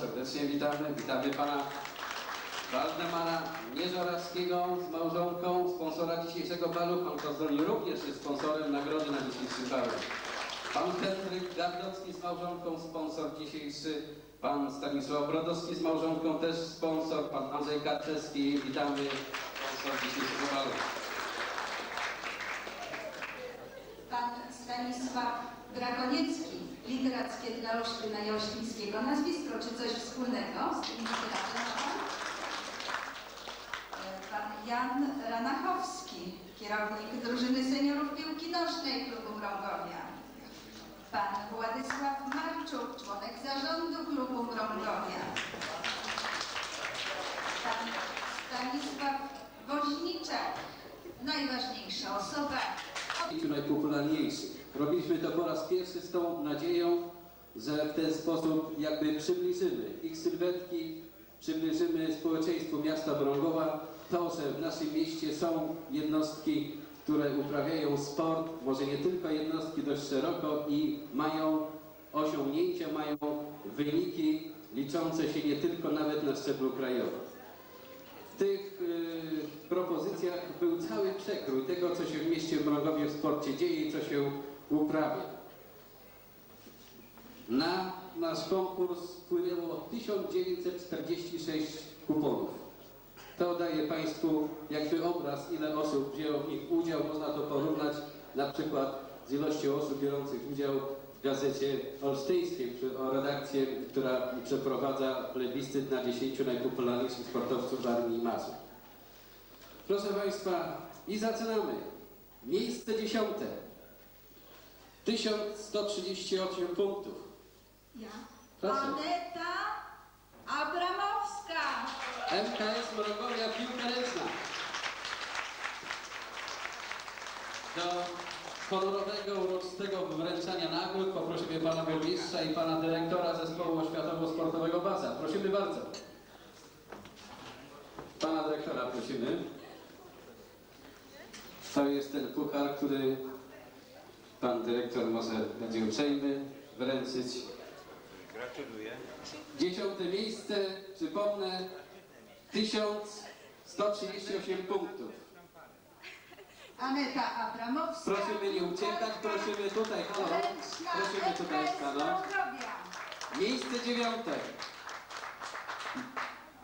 serdecznie witamy. Witamy pana Waldemara Nieżorawskiego z małżonką, sponsora dzisiejszego balu. Pan Kozoni również jest sponsorem nagrody na dzisiejszym balu. Pan Henryk Gardocki z małżonką, sponsor dzisiejszy. Pan Stanisław Brodowski z małżonką, też sponsor. Pan Andrzej Karczewski, witamy, sponsor dzisiejszego balu. Pan Stanisław Drakoniecki, literackie dla Olsztyna i nazwisko, czy coś wspólnego z tym literatem? Pan Jan Ranachowski, kierownik drużyny seniorów piłki nożnej klubu Mrągowia. Pan Władysław Marczuk, członek zarządu klubu Mrągowia. Pan Stanisław Woźniczak, najważniejsza osoba pięciu najpopularniejszych. Robiliśmy to po raz pierwszy z tą nadzieją, że w ten sposób jakby przybliżymy ich sylwetki, przybliżymy społeczeństwu miasta Brągowa to, że w naszym mieście są jednostki, które uprawiają sport, może nie tylko jednostki dość szeroko i mają osiągnięcia, mają wyniki liczące się nie tylko nawet na szczeblu krajowym. Tych y, propozycjach był cały przekrój tego, co się w mieście Mrogowie w sporcie dzieje i co się uprawia. Na nasz konkurs wpłynęło 1946 kuponów. To daje Państwu jakby obraz, ile osób wzięło w nich udział. Można to porównać na przykład z ilością osób biorących udział w gazecie olsztyńskiej o redakcję, która przeprowadza plebiscyt na 10 najpopularniejszych sportowców Armii i Mazur. Proszę Państwa, i zaczynamy. Miejsce dziesiąte. 1138 punktów. Ja. Proszę. Aneta Abramowska. MKS Mrogowia Piłka Ręczna. Do honorowego uroczystego wręczania nagród poprosimy pana burmistrza i pana dyrektora zespołu oświatowo-sportowego Baza. Prosimy bardzo. Pana dyrektora prosimy. To jest ten puchar, który pan dyrektor może będzie uprzejmy wręczyć. Gratuluję. Dziesiąte miejsce, przypomnę, 1138 punktów. Aneta Abramowska. Prosimy nie uciekać, prosimy tutaj, halo, prosimy tutaj. Mrągowia. Miejsce dziewiąte,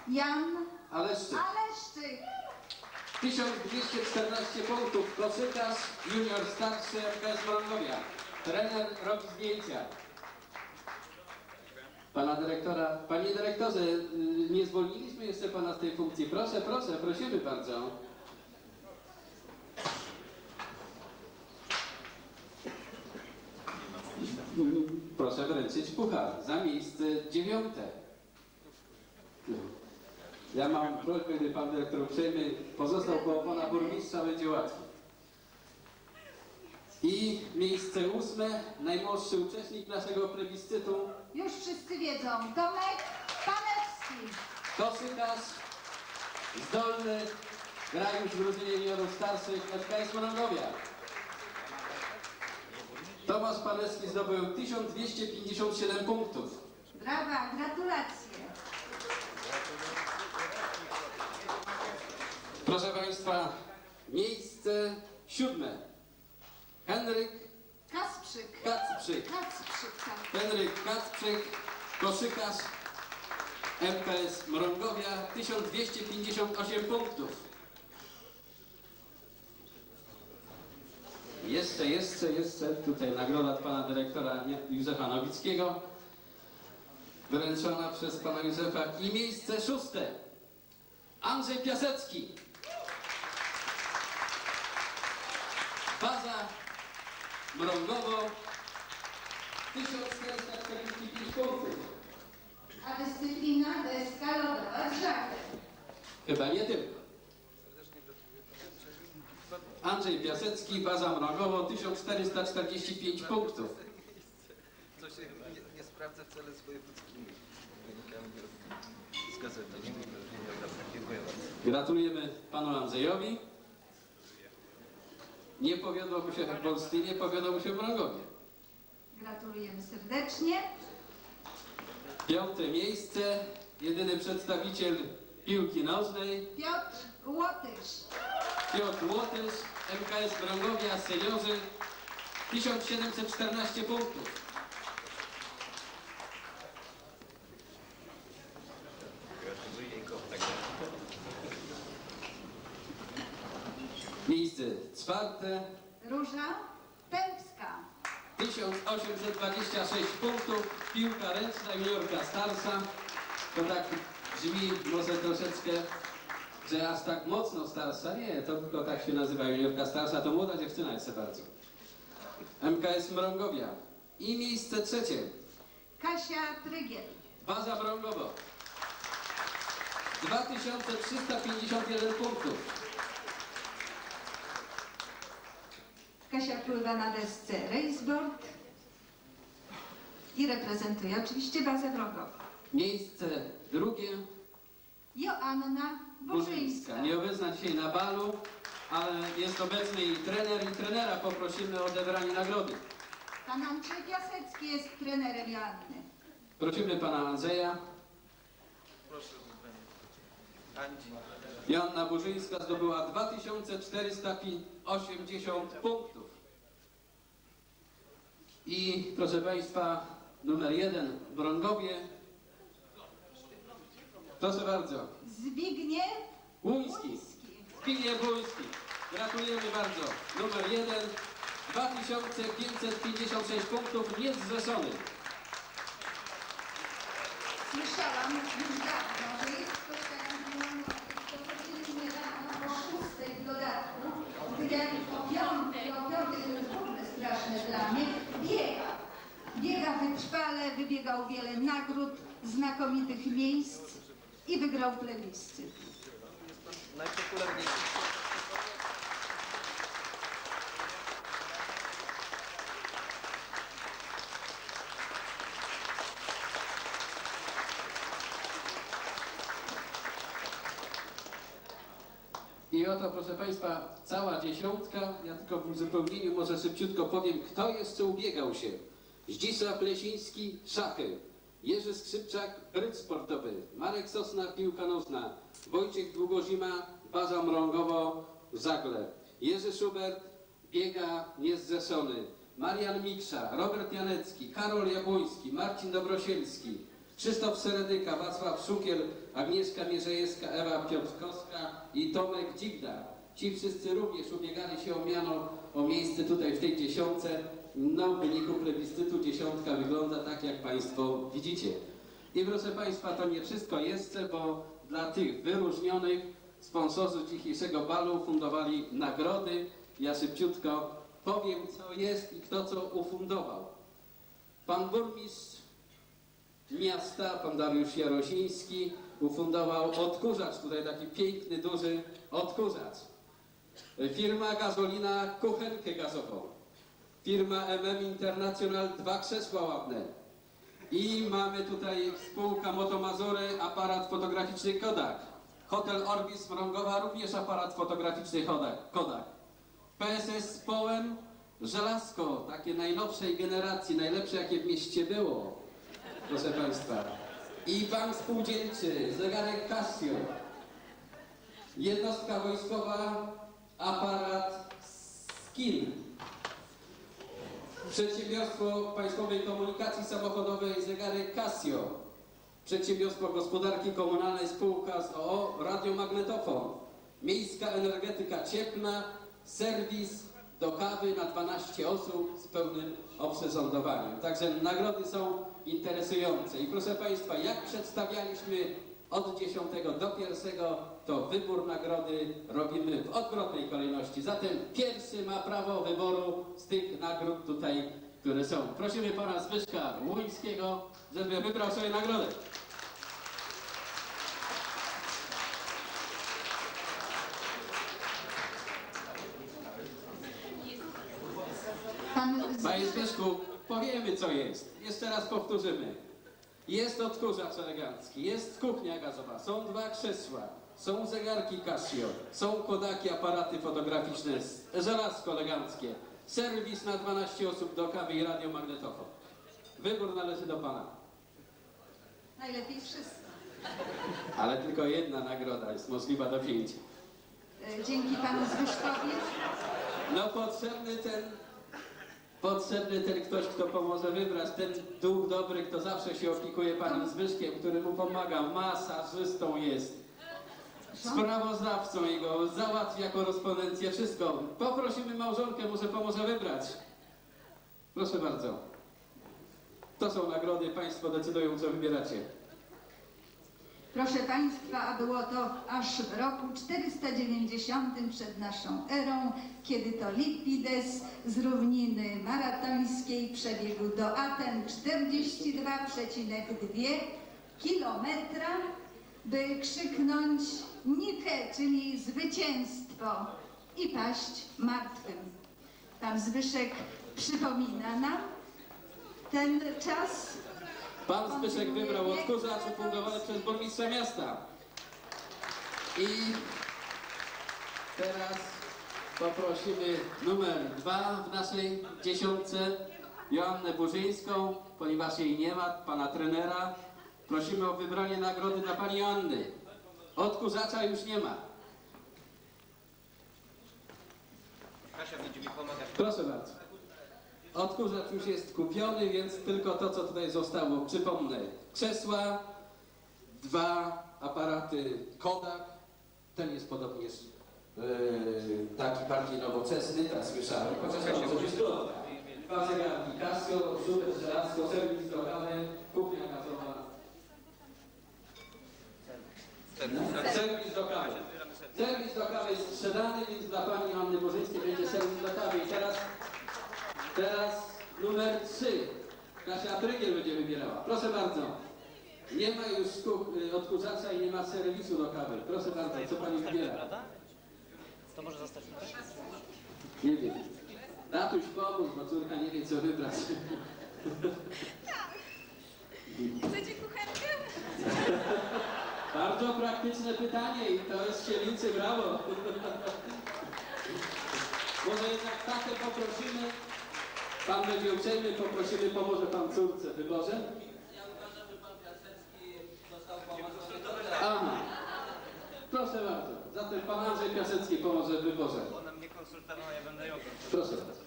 Jan Aleszczyk, Aleszczyk. 1214 punktów, koszykarz junior starszy MKS Mrągowia. Trener robi zdjęcia. Pana dyrektora, panie dyrektorze, y, nie zwolniliśmy jeszcze pana z tej funkcji. Proszę, proszę, prosimy bardzo. Proszę wręczyć puchar za miejsce dziewiąte. Ja mam prośbę, gdy pan dyrektor uprzejmy pozostał koło pana burmistrza, będzie łatwiej. I miejsce ósme, najmłodszy uczestnik naszego plebiscytu, Już wszyscy wiedzą. Tomek Panewski. koszykarz, zdolny, gra już w drużynie juniorów starszych FKS Monogowia. Tomasz Panewski zdobył 1257 punktów. Brawa, gratulacje. Proszę Państwa, miejsce siódme. Henryk Kasprzyk. Kacprzyk. Kasprzyk, tak. Henryk Kacprzyk, koszykarz MPS Mrągowia, 1258 punktów. Jeszcze, jeszcze, jeszcze, tutaj nagroda od pana dyrektora Józefa Nowickiego, wręczona przez pana Józefa. I miejsce szóste, Andrzej Piasecki. Baza Mrągowo, 1445 punktów. A dyscyplina deska lodowa z żaglem. Chyba nie tylko. Andrzej Piasecki, baza Mrogowo, 1445 punktów. Co się nie, nie sprawdza wcale z wojewódzkimi wynikami z. Dobra, Dziękuję bardzo. Gratulujemy panu Andrzejowi. Nie powiodło mu się w Polsce, nie powiodło mu się w Mrogowie. Gratulujemy serdecznie. Piąte miejsce, jedyny przedstawiciel piłki nożnej, Piotr Łotysz. Piotr Łotysz, MKS Brągowia, seniorzy, 1714 punktów. Miejsce czwarte, Róża Pępska. 1826 punktów, piłka ręczna juniorka Starsa. To tak brzmi może troszeczkę, że aż tak mocno Starsa. Nie, to tylko tak się nazywa juniorka Starsa, to młoda dziewczyna jest bardzo. MKS Mrągowia. I miejsce trzecie, Kasia Trygiel. Baza Mrągowo. 2351 punktów. Kasia pływa na desce raceboard i reprezentuje oczywiście bazę wrogową. Miejsce drugie, Joanna Burzyńska. Nie obecna dzisiaj na balu, ale jest obecny i trener i trenera poprosimy o odebranie nagrody. Pan Andrzej Piasecki jest trenerem Joanny. Prosimy pana Andrzeja. Proszę. Andzi. Joanna Burzyńska zdobyła 2480 punktów. I proszę państwa, numer jeden w Brągowie. Proszę bardzo, Zbigniew Łuński. Zbigniew Łuński. Gratulujemy bardzo. Numer jeden, 2556 punktów, niezrzeszony. Słyszałam już dawno, że jest takiego, co codziennie rano o szóstej w dodatku, gdy o piątej, o piątej to jest w ogóle straszne dla mnie, biega. Biega wytrwale, wybiegał wiele nagród, znakomitych miejsc i wygrał plebiscyt. Najpopularniejszy. I oto, proszę Państwa, cała dziesiątka. Ja tylko w uzupełnieniu może szybciutko powiem, kto jeszcze ubiegał się. Zdzisław Lesiński, szachy. Jerzy Skrzypczak, bryt sportowy. Marek Sosna, piłka nożna. Wojciech Długozima, baza mrągowo, żagle. Jerzy Schubert, biega niezrzeszony. Marian Miksza, Robert Janecki, Karol Jabłoński, Marcin Dobrosielski, Krzysztof Seredyka, Wacław Szukiel, Agnieszka Mierzejewska, Ewa Piotrkowska i Tomek Dzigda. Ci wszyscy również ubiegali się o miano, o miejsce tutaj w tej dziesiątce. No, wyniku plebiscytu dziesiątka wygląda tak, jak Państwo widzicie. I proszę Państwa, to nie wszystko jeszcze, bo dla tych wyróżnionych sponsorzy dzisiejszego balu fundowali nagrody. Ja szybciutko powiem, co jest i kto co ufundował. Pan burmistrz miasta, pan Dariusz Jarosiński, ufundował odkurzacz, tutaj taki piękny, duży odkurzacz. Firma Gazolina kuchenkę gazową. Firma MM International dwa krzesła ładne. I mamy tutaj spółka Motomazory, aparat fotograficzny Kodak. Hotel Orbis Mrągowa, również aparat fotograficzny Kodak. PSS Połem, żelazko, takie najnowszej generacji, najlepsze jakie w mieście było proszę Państwa. I Bank Spółdzielczy, zegarek Casio. Jednostka wojskowa, aparat Skin. Przedsiębiorstwo Państwowej Komunikacji Samochodowej, zegarek Casio. Przedsiębiorstwo Gospodarki Komunalnej, spółka z OO, radiomagnetofon. Miejska Energetyka Cieplna, serwis do kawy na 12 osób z pełnym oprzyrządowaniem. Także nagrody są interesujące. I proszę Państwa, jak przedstawialiśmy od 10 do 1, to wybór nagrody robimy w odwrotnej kolejności. Zatem pierwszy ma prawo wyboru z tych nagród tutaj, które są. Prosimy Pana Zbyszka Łuńskiego, żeby wybrał sobie nagrodę. Pan Panie Zbyszku, powiemy co jest. Jeszcze raz powtórzymy. Jest odkurzacz elegancki, jest kuchnia gazowa, są dwa krzesła, są zegarki Casio, są kodaki, aparaty fotograficzne, żelazko eleganckie, serwis na 12 osób do kawy i radiomagnetofon. Wybór należy do Pana. Najlepiej wszystko. Ale tylko jedna nagroda jest możliwa do wzięcia. E, Dzięki panu Zbyszkowi No potrzebny ten, potrzebny ten ktoś, kto pomoże wybrać, ten duch dobry, kto zawsze się opiekuje panem Zbyszkiem, który mu pomaga, masażystą jest, sprawozdawcą jego, załatwia korespondencję, wszystko. Poprosimy małżonkę, może pomoże wybrać. Proszę bardzo. To są nagrody, państwo decydują, co wybieracie. Proszę Państwa, było to aż w roku 490 przed naszą erą, kiedy to Lipides z równiny maratońskiej przebiegł do Aten 42,2 kilometra, by krzyknąć Nike, czyli zwycięstwo i paść martwym. Pan Zbyszek przypomina nam ten czas. Pan Zbyszek wybrał odkurzacz ufundowany przez burmistrza miasta. I teraz poprosimy numer dwa w naszej dziesiątce, Joannę Burzyńską, ponieważ jej nie ma, pana trenera. Prosimy o wybranie nagrody dla pani Joanny. Odkurzacza już nie ma. Kasia będzie mi pomagać. Proszę bardzo. Odkurzacz już jest kupiony, więc tylko to, co tutaj zostało. Przypomnę, krzesła, dwa aparaty Kodak. Ten jest podobnież yy, taki bardziej nowoczesny, tak słyszałem. Chociaż to coś trudno. Dwa zegarki Casio, super żelazko, serwis do kawy, kuchnia gazowa. Serwis do kawy. Serwis do kawy jest sprzedany, więc dla pani Anny Bożyńskiej będzie serwis do kawy. I teraz, teraz numer 3. Kasia Trygiel będzie wybierała. Proszę bardzo. Nie ma już y, odkurzacza i nie ma serwisu do kawy. Proszę bardzo, co pani wybiera? To może zostać tutaj? Nie wiem. Tatuś pomóż, bo córka nie wie co wybrać. Chcecie kuchenkę? Bardzo praktyczne pytanie i to jest Sielicy brawo. Może jednak tatę poprosimy, pan będzie uprzejmy, poprosimy, pomoże pan córce w wyborze? Ja uważam, że pan Piasecki został pomocny. Aha, proszę bardzo. Zatem pan Andrzej Piasecki pomoże w wyborze. Ona mnie konsultowała, ja będę ją Proszę bardzo.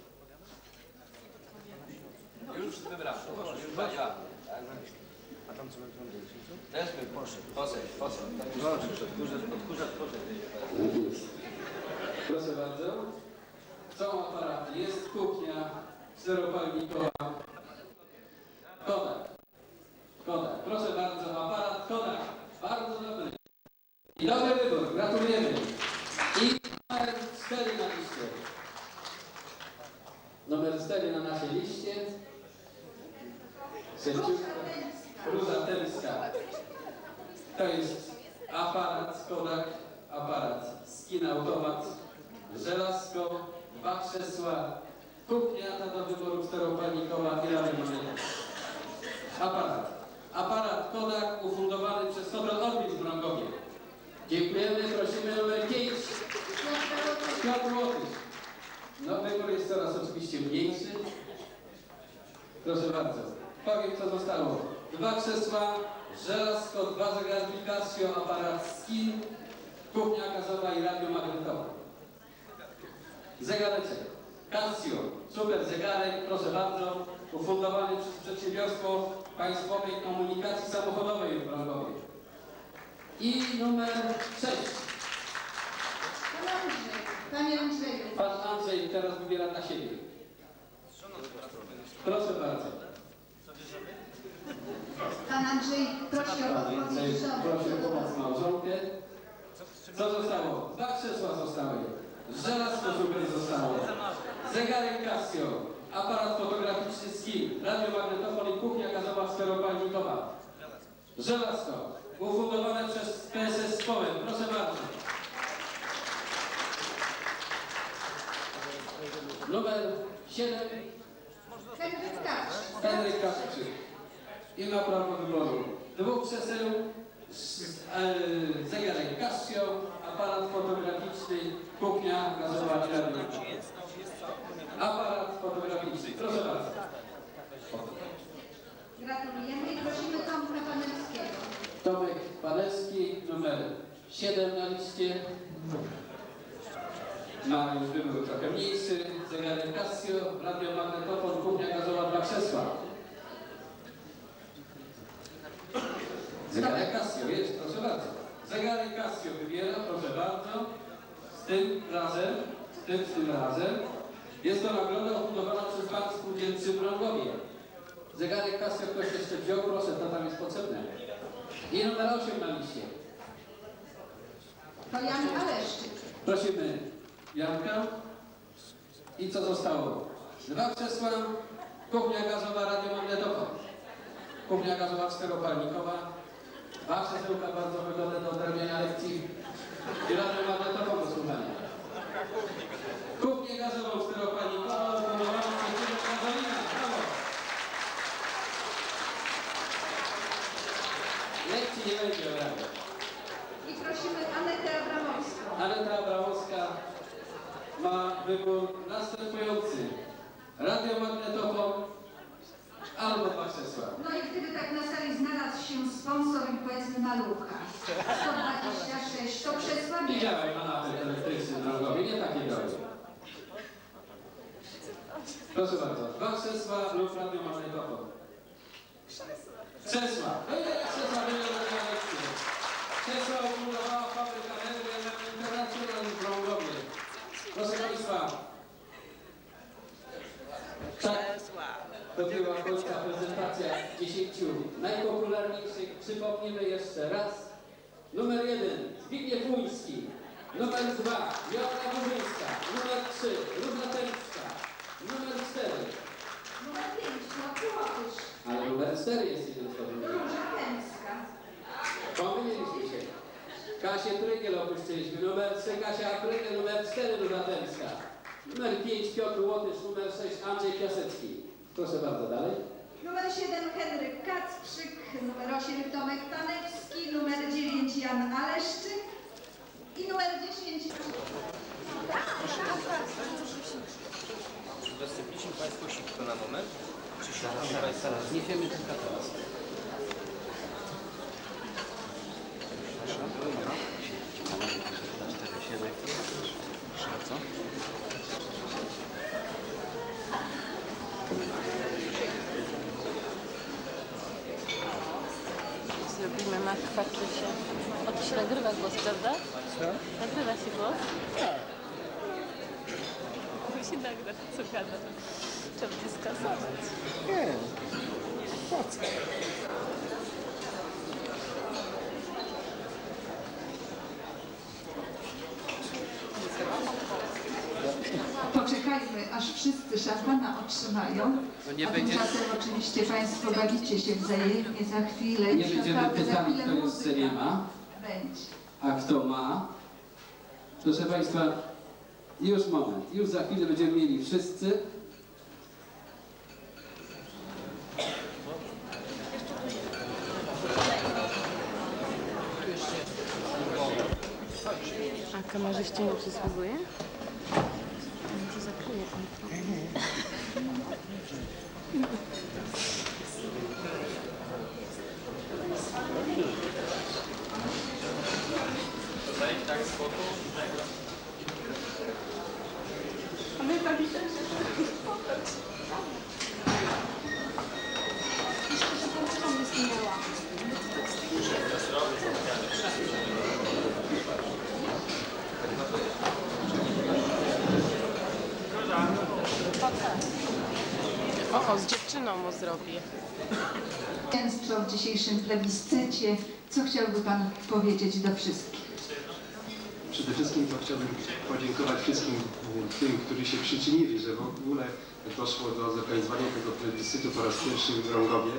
Już wybrałem. Już ja. A tam co będą? Też bym poszedł. Poszedł, poszedł. Odkurzacz, odkurzacz, poszedł. Proszę bardzo. Są aparaty. Jest kuchnia czteropalnikowa. Kodak. Kodak. Proszę bardzo, aparat Kodak. Bardzo dobry. I dobry wybór. Gratulujemy. I numer 4 na liście. Numer 4 na naszej liście. Sędziówka Róża Temska. To jest aparat Kodak, aparat skin automat, żelazko, dwa krzesła, kuchnia ta do wyboru czteropalnikowa i ramy Aparat. Aparat Kodak ufundowany przez Hotel Orbit w Mrągowie. Dziękujemy, prosimy numer 5. Piotr Łotys. No wybór jest coraz oczywiście mniejszy. Proszę bardzo. Powiem co zostało. Dwa krzesła, żelazko, dwa zegarki Casio, aparat skin, kuchnia gazowa i radio magnetowe. Zegareczek. Casio, super zegarek, proszę bardzo, ufundowany przez przedsiębiorstwo państwowej komunikacji samochodowej w Wrągowie. I numer 6. Pan Andrzej, Panie Andrzeju, Pan Andrzej teraz wybiera dla siebie. Proszę bardzo. Pan Andrzej prosi o Andrzej odpowiedź żony. prosi o pomoc małżonkę. Co zostało? Dwa krzesła zostały. Żelazko super zostało. Zegarek Casio. Aparat fotograficzny Skin. Radiomagnetofon i kuchnia gazowa czteropalnikowa. Żelazko. Ufundowane przez PSS Społem. Proszę bardzo. Numer 7. Henryk Kasprzyk. I ma prawo wyboru dwóch krzeseł, zegarek Casio, aparat fotograficzny, kuchnia gazowa i. Aparat fotograficzny. Proszę bardzo. Gratulujemy i prosimy Tomka Panelskiego. Tomek Panewski, numer 7 na liście. Ma już wybór trochę mniejszy. Zegarek Casio, radiomagnetofon, kuchnia gazowa, dwa krzesła. Zegarek Casio, jest, proszę bardzo. Zegarek Casio wybiera, proszę bardzo. Z tym razem, z tym, z tym razem. Jest to nagroda ofundowana przez Bank Spółdzielczy w Mrągowie. Zegarek Casio ktoś jeszcze wziął, proszę, to tam jest potrzebne. I numer 8 na liście. To Jan Aleszczyk. Prosimy Janka. I co zostało? Dwa krzesła, kuchnia gazowa, radiomagnetofon. Kuchnia gazowa czteropalnikowa. Dwa krzesełka bardzo wygodne do odrabiania lekcji. I radiomagnetofon do słuchania. Kuchnię gazową czteropalnikową, obudowaną przez firmę Gazolina. Brawo! Lekcji nie będzie odrabiać. I prosimy Anetę Abramowską. Aneta Abramowska ma wybór następujący. Radiomagnetofon albo dwa krzesła. No i gdyby tak na sali znalazł się sponsor i powiedzmy malucha. 126 to krzesła Nie bierze. działaj manapel elektryczny drogowy, nie takie drogi. Proszę bardzo, dwa krzesła lub radiomagnetofon. Krzesła. No ile krzesła będzie na lekcji? Krzesła obudowała fabryka Energia Internacjonal w Brągowie. Proszę Państwa. Tak, to była polska prezentacja 10 najpopularniejszych. Przypomnimy jeszcze raz. Numer 1 Zbigniew Łuński. Numer 2 Joanna Burzyńska. Numer 3 Róża Pęczka. Numer 4 Numer 5, no Kłotysz. ale numer 4 jest jeden z dobrym. Róża. Pomyliliśmy się. Kasię Trygiel opuściliśmy. Numer 3 Kasia Trygiel, numer 4 Róża Pęczka. Numer 5 Piotr Łotysz, numer 6 Andrzej Piasecki. Proszę bardzo, dalej. Numer 7 Henryk Kacprzyk, numer 8 Tomek Tanewski, numer 9 Jan Aleszczyk i numer 10 Udostępniliśmy Państwu sitko na moment. Przyszliśmy Państwa Niesiemy tylko teraz. Zrobimy na kwaczysie. O, to się nagrywa głos, prawda? Co? Nagrywa się głos? Tak. To co gada. Trzeba będzie skasować. Poczekajmy, aż wszyscy szampana otrzymają. nie a będzie- tymczasem oczywiście Państwo bawicie się wzajemnie za chwilę. Nie będziemy za chwilę kto muzyka nie ma. Będzie. A kto ma? Proszę Państwa, już moment, już za chwilę będziemy mieli wszyscy. A kamerzyście nie przysługuje? No to zakryje O, z dziewczyną mu zrobię. Zwycięstwo w dzisiejszym plebiscycie. Co chciałby Pan powiedzieć do wszystkich? Przede wszystkim to chciałbym podziękować wszystkim tym, którzy się przyczynili, że w ogóle doszło do zorganizowania tego plebiscytu po raz pierwszy w Rągowie.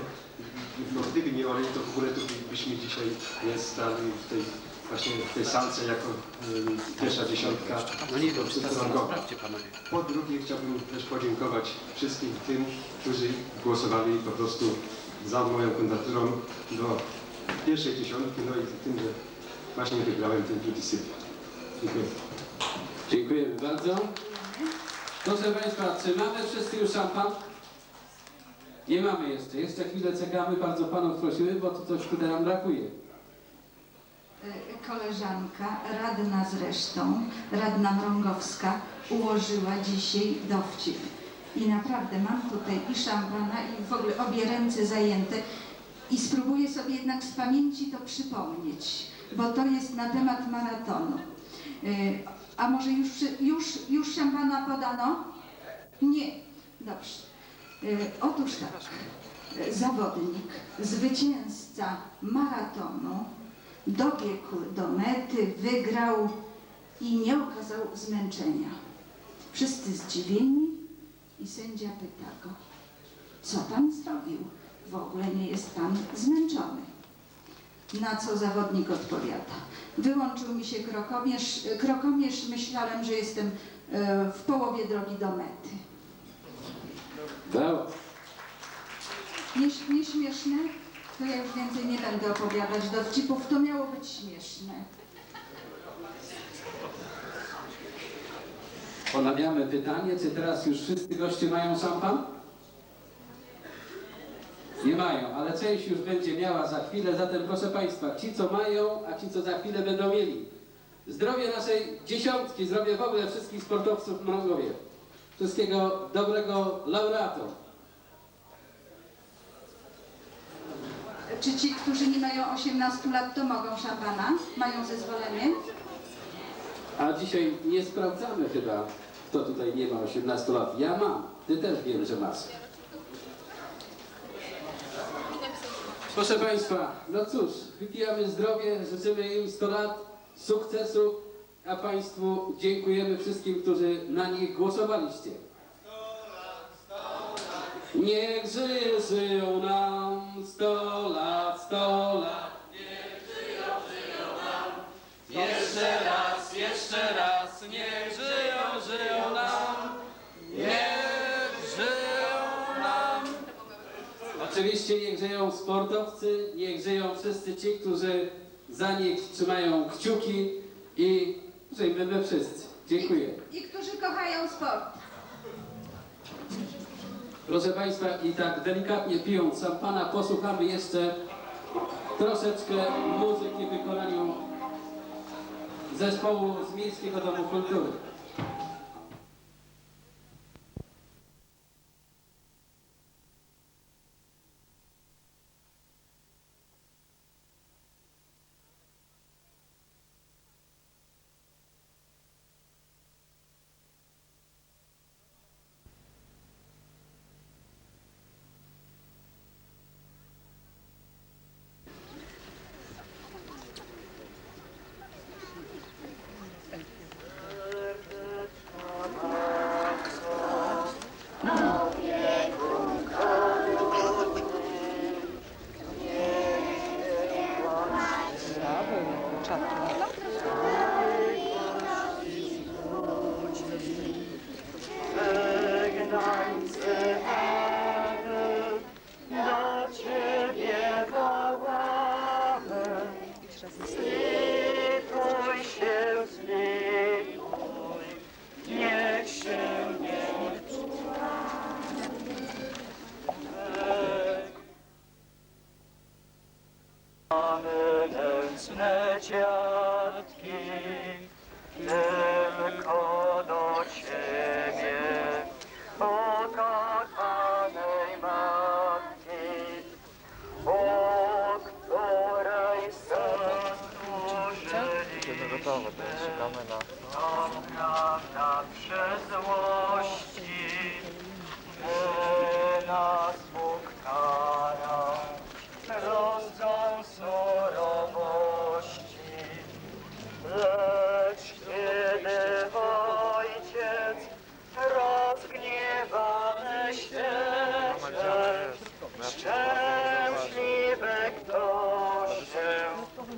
No, gdyby nie oni, to w ogóle tu byśmy dzisiaj nie stali w tej właśnie w tej salce jako y, pierwsza dziesiątka No nie wiem, czy. Po drugie chciałbym też podziękować wszystkim tym, którzy głosowali po prostu za moją kandydaturą do pierwszej dziesiątki, no i tym, że właśnie wygrałem ten plebiscyt. Dziękujemy bardzo. Proszę Państwa, czy mamy wszyscy już szampan? Nie mamy jeszcze. Jeszcze chwilę czekamy. Bardzo panów prosimy, bo tu coś tutaj nam brakuje. Koleżanka, radna zresztą, radna Mrągowska, ułożyła dzisiaj dowcip. I naprawdę mam tutaj i szampana, i w ogóle obie ręce zajęte. I spróbuję sobie jednak z pamięci to przypomnieć, bo to jest na temat maratonu. E, A może już, już, już szampana podano? Nie. Dobrze. E, Otóż tak. Zawodnik, zwycięzca maratonu, dobiegł do mety, wygrał i nie okazał zmęczenia. Wszyscy zdziwieni i sędzia pyta go, co pan zrobił? W ogóle nie jest pan zmęczony. Na co zawodnik odpowiada, wyłączył mi się krokomierz, krokomierz myślałem, że jestem e, w połowie drogi do mety. Brawo. Nie, nie śmieszne? To ja już więcej nie będę opowiadać dowcipów, to miało być śmieszne. Ponawiamy pytanie, czy teraz już wszyscy goście mają szampan? Nie mają, ale część już będzie miała za chwilę, zatem proszę Państwa, ci co mają, a ci co za chwilę będą mieli. Zdrowie naszej dziesiątki, zdrowie w ogóle wszystkich sportowców w Mrągowie. Wszystkiego dobrego laureatom. Czy ci, którzy nie mają 18 lat, to mogą szampana? Mają zezwolenie? A dzisiaj nie sprawdzamy chyba, kto tutaj nie ma 18 lat. Ja mam, ty też wiem, że masz. Proszę Państwa, no cóż, wypijamy zdrowie, życzymy im 100 lat sukcesu, a Państwu dziękujemy wszystkim, którzy na nich głosowaliście. Niech żyje, żyją nam 100 lat, 100 lat. Jeszcze raz, jeszcze raz, niech Oczywiście niech żyją sportowcy, niech żyją wszyscy ci, którzy za nich trzymają kciuki i żyjmy wszyscy. Dziękuję. I którzy kochają sport. Proszę Państwa, i tak delikatnie pijąc szampana, posłuchamy jeszcze troszeczkę muzyki w wykonaniu zespołu z Miejskiego Domu Kultury.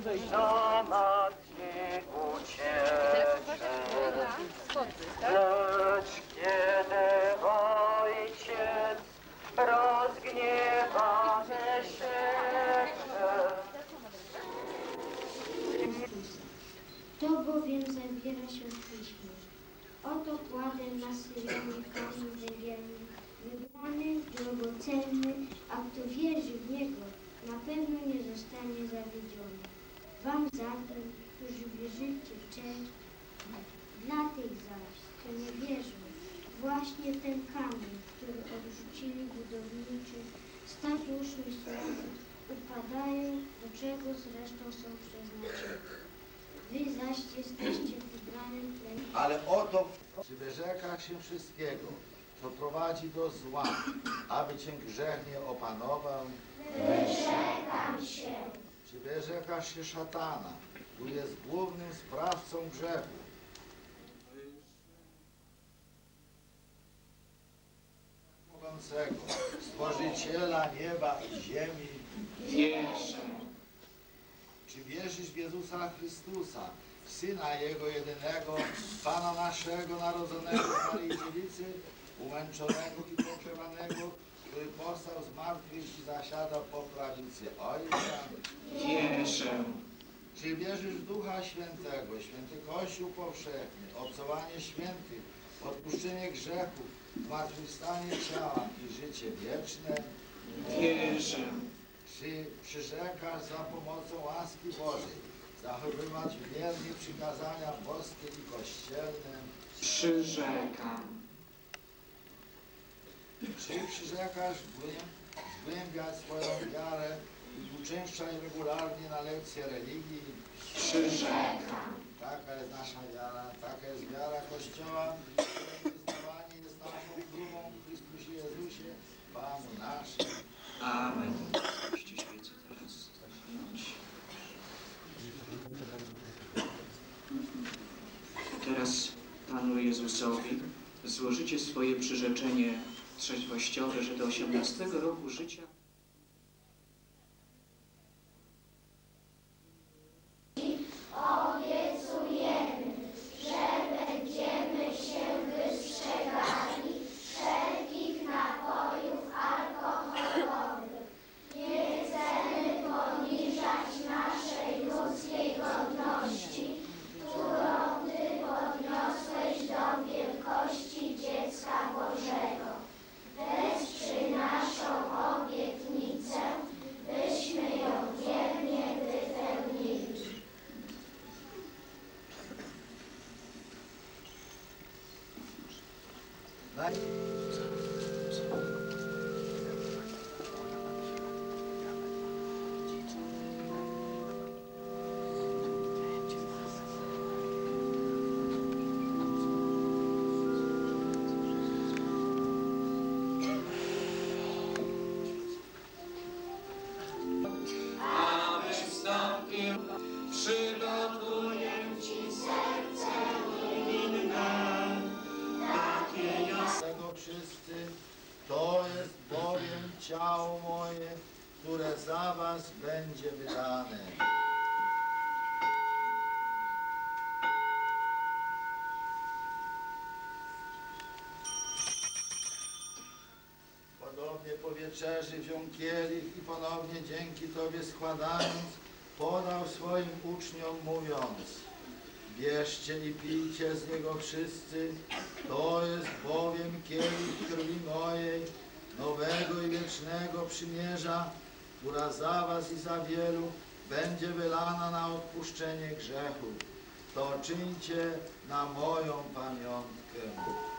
Do matki uciecze. Lecz kiedy ojciec rozgniewany świecie, To bowiem zawiera się w piśmie. Oto kładę na Syjonie w każdym ziemi, wybranych dla drogocenny, a kto wierzy w Niego, na pewno nie zostanie zawiedziony. Wam zatem, którzy wierzycie, cześć, dla tych zaś, co nie wierzą, właśnie ten kamień, który odrzucili budowniczy, statuszny słowy, upadają, do czego zresztą są przeznaczeni. Wy zaś jesteście wybranym plemem. Ale oto, czy wyrzekasz się wszystkiego, co prowadzi do zła, aby cię grzech nie opanował? Wyrzekam się. Czy wyrzekasz się szatana, który jest głównym sprawcą grzechu? Mogącego, Stworzyciela nieba i ziemi. Wierzę. Czy wierzysz w Jezusa Chrystusa, Syna Jego jedynego, Pana naszego, narodzonego z Maryi Dziewicy, umęczonego i pogrzebanego, który powstał z martwych i zasiadał po prawicy Ojca? Wierzę. Czy wierzysz w Ducha Świętego, święty Kościół powszechny, obcowanie świętych, odpuszczenie grzechów, zmartwychwstanie ciała i życie wieczne? Wierzę. Czy przyrzekasz za pomocą łaski Bożej zachowywać wiernie przykazania boskie i kościelne? Przyrzekam. Czy przyrzekasz zgłę- zgłębiać swoją wiarę i uczęszczać regularnie na lekcje religii? Przyrzekam. Taka jest nasza wiara, taka jest wiara Kościoła, wyznawanie jest naszą dumą w Chrystusie Jezusie, Panu naszym. Amen. Teraz. Teraz Panu Jezusowi złożycie swoje przyrzeczenie trzeźwościowe, że do 18 roku życia ciało moje, które za was będzie wydane. Podobnie po wieczerzy wziął kielich i ponownie dzięki Tobie składając, podał swoim uczniom mówiąc Bierzcie i pijcie z niego wszyscy, to jest bowiem kielich krwi mojej, nowego i wiecznego przymierza, która za was i za wielu będzie wylana na odpuszczenie grzechu. To czyńcie na moją pamiątkę.